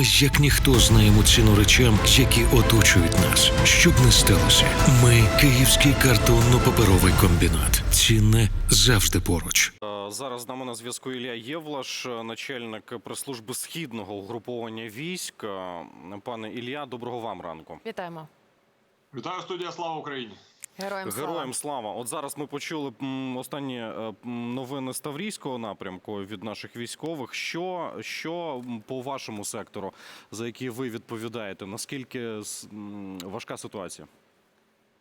Ми як ніхто знаємо ціну речам, які оточують нас. Щоб не сталося, ми Київський картонно-паперовий комбінат. Цінне завжди поруч. Е, Зараз з нами на зв'язку Ілля Євлаш, е, начальник прес-служби східного угруповання військ. Е, Пане Ілля, доброго вам ранку. Вітаємо. Вітаю студія Слава Україні. Героям слава. Героям слава! От зараз ми почули останні е, новини з Таврійського напрямку від наших військових. Що, що по вашому сектору, за який ви відповідаєте? Наскільки важка ситуація?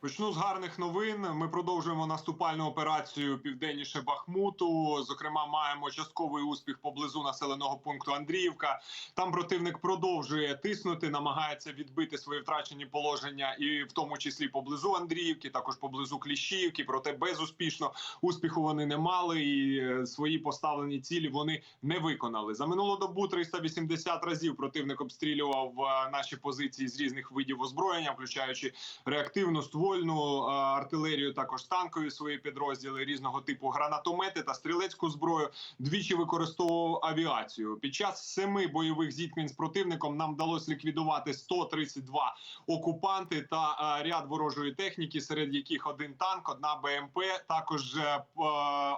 Почну з гарних новин. Ми продовжуємо наступальну операцію південніше Бахмуту. Зокрема, маємо частковий успіх поблизу населеного пункту Андріївка. Там противник продовжує тиснути, намагається відбити свої втрачені положення, і в тому числі поблизу Андріївки, також поблизу Кліщіївки. Проте безуспішно успіху вони не мали, і е, свої поставлені цілі вони не виконали. За минулу добу 380 разів противник обстрілював е, наші позиції з різних видів озброєння, включаючи реактивну ствольну е, артилерію, також танкові свої підрозділи різного типу гранатомети та стрілецьку зброю. Двічі використовував авіацію. Під час семи бойових зіткнень з противником нам вдалося ліквідувати 132 окупанти та е, ряд ворожої техніки, серед яких один танк, одна БМП, також е,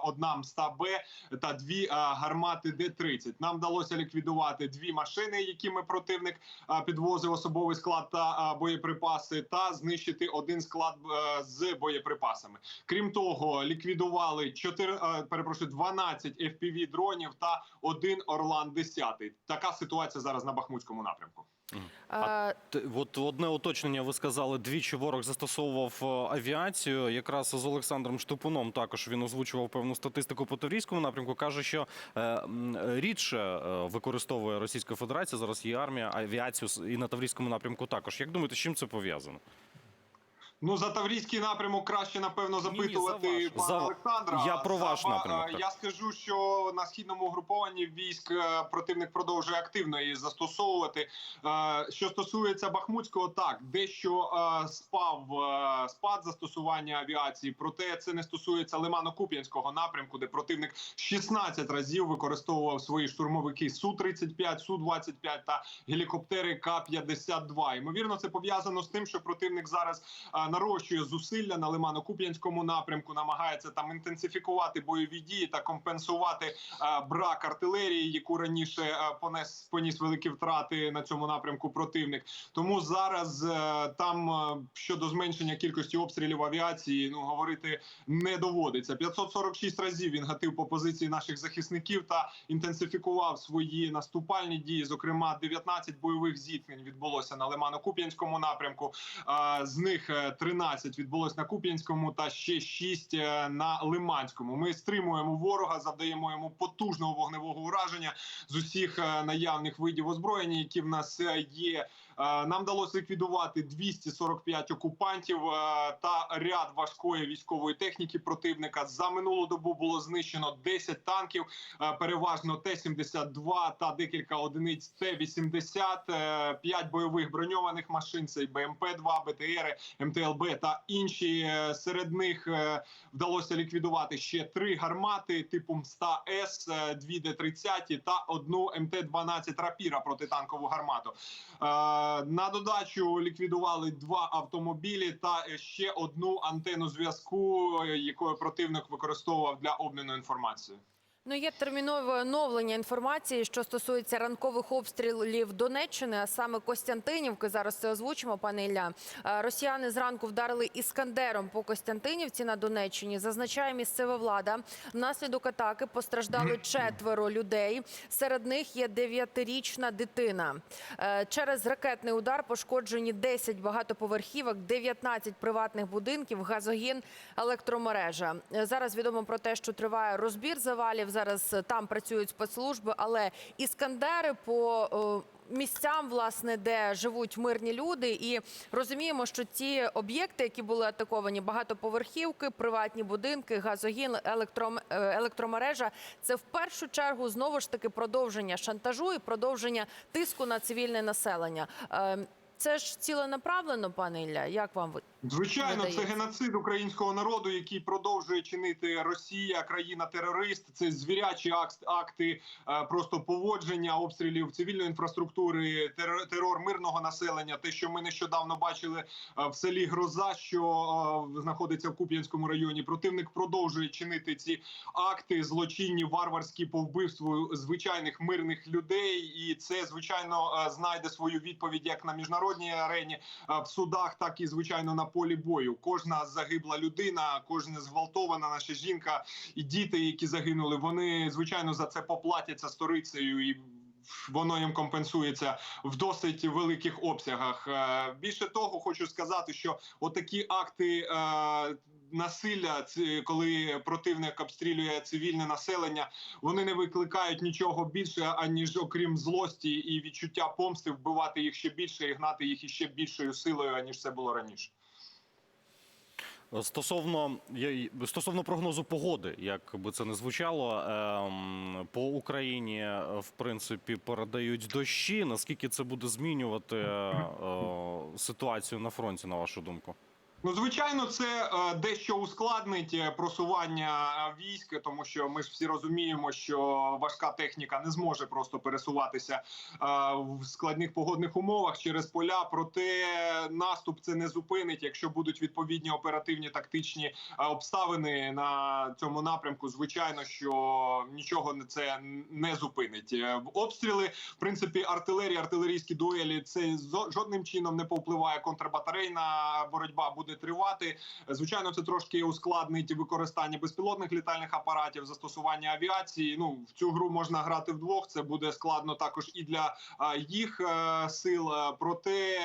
одна МСТА-Б та дві гармати Д-30. Нам вдалося ліквідувати дві машини, якими противник підвозив особовий склад та боєприпаси, та знищити один склад е, з боєприпасами. Крім того, ліквідували 4, е, перепрошую, 12 FPV дронів та один Орлан 10. Така ситуація зараз на Бахмутському напрямку. Т- От одне уточнення, ви сказали, двічі ворог застосовував е, авіацію. Якраз з Олександром Штупуном також він озвучував певну статистику по Таврійському напрямку. Каже, що е, рідше використовує Російська Федерація, зараз є армія, авіацію і на Таврійському напрямку також. Як думаєте, з чим це пов'язано? Ну за Таврійський напрямок краще напевно Ні, ні, запитувати за пана За- Олександра. я про ваш напрямок, е, так. Я скажу, що на східному угрупованні військ е, противник продовжує активно її застосовувати. Е, Що стосується Бахмутського, так дещо спав спад застосування авіації, проте це не стосується Лимано-Куп'янського напрямку, де противник 16 разів використовував свої штурмовики су 35 су 25 та гелікоптери К-52. Ймовірно, це пов'язано з тим, що противник зараз нарощує зусилля на Лимано-Куп'янському напрямку, намагається там інтенсифікувати бойові дії та компенсувати е, брак артилерії, яку раніше е, понес поніс великі втрати на цьому напрямку противник. Тому зараз е, там щодо зменшення кількості обстрілів авіації, ну говорити не доводиться. 546 разів він гатив по позиції наших захисників та інтенсифікував свої наступальні дії. Зокрема, 19 бойових зіткнень відбулося на Лимано-Куп'янському напрямку. З них 13 відбулось на Куп'янському та ще 6 е, на Лиманському. Ми стримуємо ворога, завдаємо йому потужного вогневого ураження з усіх е, наявних видів озброєння, які в нас е, є. Е, Нам вдалося ліквідувати 245 окупантів е, та ряд важкої військової техніки противника. За минулу добу було знищено 10 танків, е, переважно Т-72 та декілька одиниць Т-80, 5 бойових броньованих машин. Це й БМП-2, БТРи, МТЛБ та інші. Серед них вдалося ліквідувати ще три гармати типу МСТА-С, е, дві Д-30 та одну МТ-12 Рапіра протитанкову гармату. На додачу ліквідували два автомобілі та ще одну антенну зв'язку, е, якою противник використовував для обміну інформацією. Ну, є термінове оновлення інформації, що стосується ранкових обстрілів Донеччини, а саме Костянтинівки. Зараз це озвучимо, пане Ілля. Росіяни зранку вдарили іскандером по Костянтинівці на Донеччині. Зазначає місцева влада. Внаслідок атаки постраждали четверо людей. Серед них є дев'ятирічна дитина. Е, Через ракетний удар пошкоджені 10 багатоповерхівок, 19 приватних будинків, газогін, електромережа. Е, Зараз відомо про те, що триває розбір завалів. Зараз е, там працюють спецслужби, але іскандери по е, місцям, власне, де живуть мирні люди, і розуміємо, що ті об'єкти, які були атаковані, багатоповерхівки, приватні будинки, газогін, електром, е, електромережа, це в першу чергу знову ж таки продовження шантажу і продовження тиску на цивільне населення. Це ж ціленаправлено, пане Ілля. Як вам ви- Звичайно, це геноцид українського народу, який продовжує чинити Росія, країна-терорист. Це звірячі акт- акти е, просто поводження обстрілів цивільної інфраструктури, терор, терор мирного населення. Те, що ми нещодавно бачили е, в селі Гроза, що е, знаходиться в Куп'янському районі. Противник продовжує чинити ці акти злочинні, варварські по вбивству звичайних мирних людей, і це звичайно знайде свою відповідь як на міжнародній арені, е, в судах, так і звичайно на полі бою. Кожна загибла людина, кожна зґвалтована наша жінка і діти, які загинули, вони звичайно за це поплатяться сторицею і. Воно їм компенсується в досить великих обсягах. Е, Більше того, хочу сказати, що отакі акти е, насилля, коли противник обстрілює цивільне населення, вони не викликають нічого більше, аніж окрім злості і відчуття помсти, вбивати їх ще більше і гнати їх іще більшою силою, аніж це було раніше. Стосовно стосовно прогнозу погоди, як би це не звучало, ем, по Україні е, в принципі передають дощі. Наскільки це буде змінювати е, е, ситуацію на фронті, на вашу думку? Ну, звичайно, це е, дещо ускладнить е, просування е, військ, тому що ми ж всі розуміємо, що важка техніка не зможе просто пересуватися в складних погодних умовах через поля. Проте наступ це не зупинить, якщо будуть відповідні оперативні тактичні обставини на цьому напрямку. Звичайно, що нічого не- це не зупинить. Обстріли, в принципі, артилерія, артилерійські дуелі це жодним чином не повпливає. Контрбатарейна боротьба буде тривати. Звичайно, це трошки ускладнить використання безпілотних літальних апаратів, застосування авіації. Ну в цю гру можна грати вдвох. Це буде складно також і для їх е, сил. Проте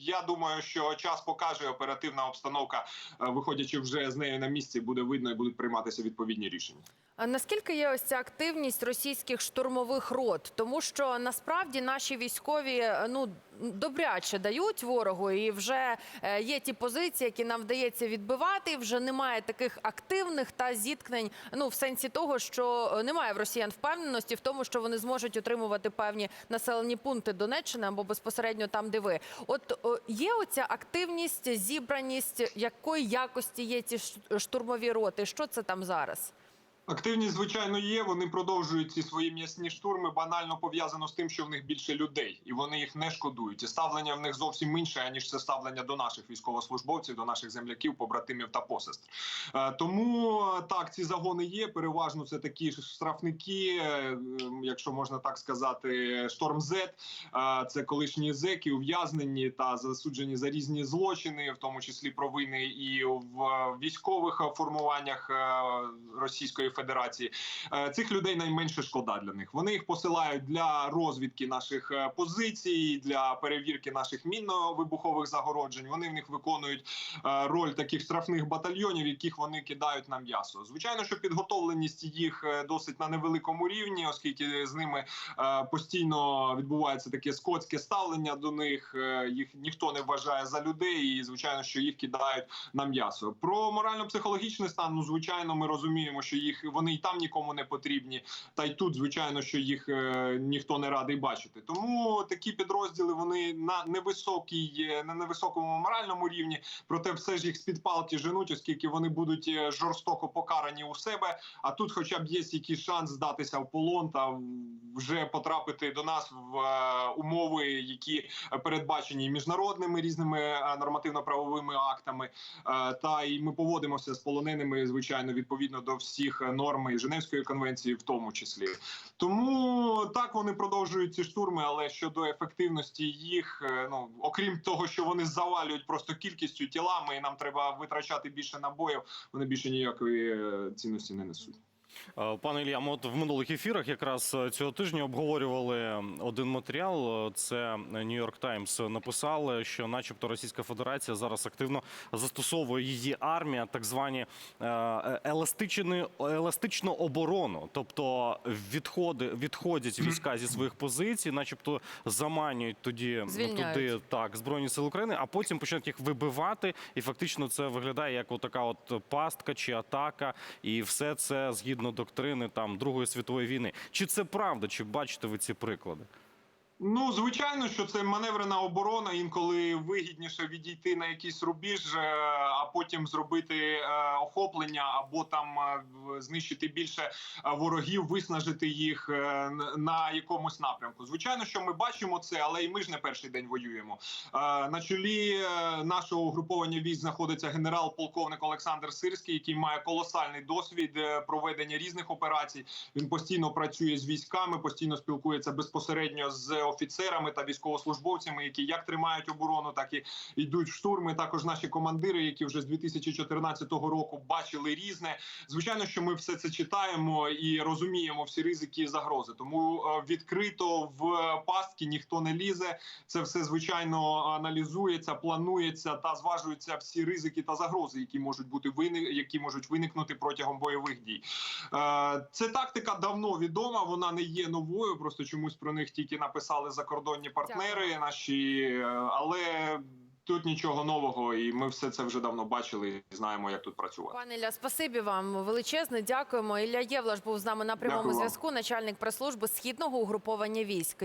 я думаю, що час покаже оперативна обстановка, е, виходячи вже з нею на місці, буде видно і будуть прийматися відповідні рішення. Наскільки є ось ця активність російських штурмових рот? Тому що насправді наші військові е, ну добряче дають ворогу, і вже е, є ті позиції, які нам вдається відбивати. Вже немає таких активних та зіткнень. Ну в сенсі того, що е, немає в росіян впевненості в тому, що вони зможуть отримувати певні населені пункти Донеччини або безпосередньо там, де ви. От є оця активність, зібраність, якої якості є ці штурмові роти? Що це там зараз? Активність, звичайно, є. Вони продовжують ці свої м'ясні штурми. Банально пов'язано з тим, що в них більше людей, і вони їх не шкодують. І ставлення в них зовсім інше, аніж це ставлення до наших військовослужбовців, до наших земляків, побратимів та посестр. Е, Тому е, так, ці загони є. Переважно це такі штрафники, е, якщо можна так сказати, шторм Зет. Це колишні зеки, ув'язнені та засуджені за різні злочини, в тому числі провини і в військових формуваннях Російської Федерації. Е, Цих людей найменше шкода для них. Вони їх посилають для розвідки наших е, позицій, для перевірки наших мінно-вибухових загороджень. Вони в них виконують е, роль таких штрафних батальйонів, яких вони кидають на м'ясо. Звичайно, що підготовленість їх досить на невеликому рівні, оскільки з ними постійно відбувається таке скотське ставлення до них. Їх ніхто не вважає за людей, і звичайно, що їх кидають на м'ясо. Про морально-психологічний стан, ну звичайно, ми розуміємо, що їх вони і там нікому не потрібні. Та й тут, звичайно, що їх е, ніхто не радий бачити. Тому такі підрозділи вони на невисокій, е, на невисокому моральному рівні. Проте все ж їх з під палки женуть, оскільки вони будуть е, жорстоко покарані у себе. А тут, хоча б є якийсь шанс здатися в полон та вже потрапити до нас в е, умови, які передбачені міжнародними різними е, нормативно-правовими актами. Е, Та і ми поводимося з полоненими, звичайно, відповідно до всіх норм і Женевської конвенції, в тому числі. Тому так вони продовжують ці штурми. Але щодо ефективності їх, е, ну окрім того, що вони завалюють просто кількістю тілами, і нам треба витрачати більше набоїв. Вони більше ніякої е, цінності не несуть. Е, Пане Ілля, ми от в минулих ефірах якраз е, цього тижня обговорювали один матеріал. Е, Це Нью-Йорк Таймс написали, що, начебто, Російська Федерація зараз активно застосовує її армія, так звані е, еластичну оборону, тобто відходи відходять війська зі своїх позицій, начебто заманюють тоді ну, Звільняють. туди так збройні сили України, а потім починають їх вибивати, і фактично це виглядає як отака от пастка чи атака, і все це згідно доктрини там Другої світової війни. Чи це правда? Чи бачите ви ці приклади? Ну, звичайно, що це маневрена оборона. Інколи вигідніше відійти на якийсь рубіж, е, а потім зробити е, охоплення, або там е, знищити більше ворогів, виснажити їх на якомусь напрямку. Звичайно, що ми бачимо це, але і ми ж не перший день воюємо. На чолі нашого угруповання військ знаходиться генерал-полковник Олександр Сирський, який має колосальний досвід проведення різних операцій. Він постійно працює з військами, постійно спілкується безпосередньо з офіцерами та військовослужбовцями, які як тримають оборону, так і йдуть в штурми. Також наші командири, які вже з 2014 року бачили різне. Звичайно, що ми все це читаємо і розуміємо всі ризики і загрози. Тому е, відкрито в пастки ніхто не лізе. Це все звичайно аналізується, планується та зважуються всі ризики та загрози, які можуть бути вини, які можуть виникнути протягом бойових дій. Е, Це тактика давно відома. Вона не є новою. Просто чомусь про них тільки написали закордонні партнери наші, е, але. Тут нічого нового, і ми все це вже давно бачили і знаємо, як тут працювати. Пане Ілля, спасибі вам величезне. Дякуємо. Ілля Євлаш був з нами на прямому Дякую вам. зв'язку, начальник прес-служби східного угруповання військ.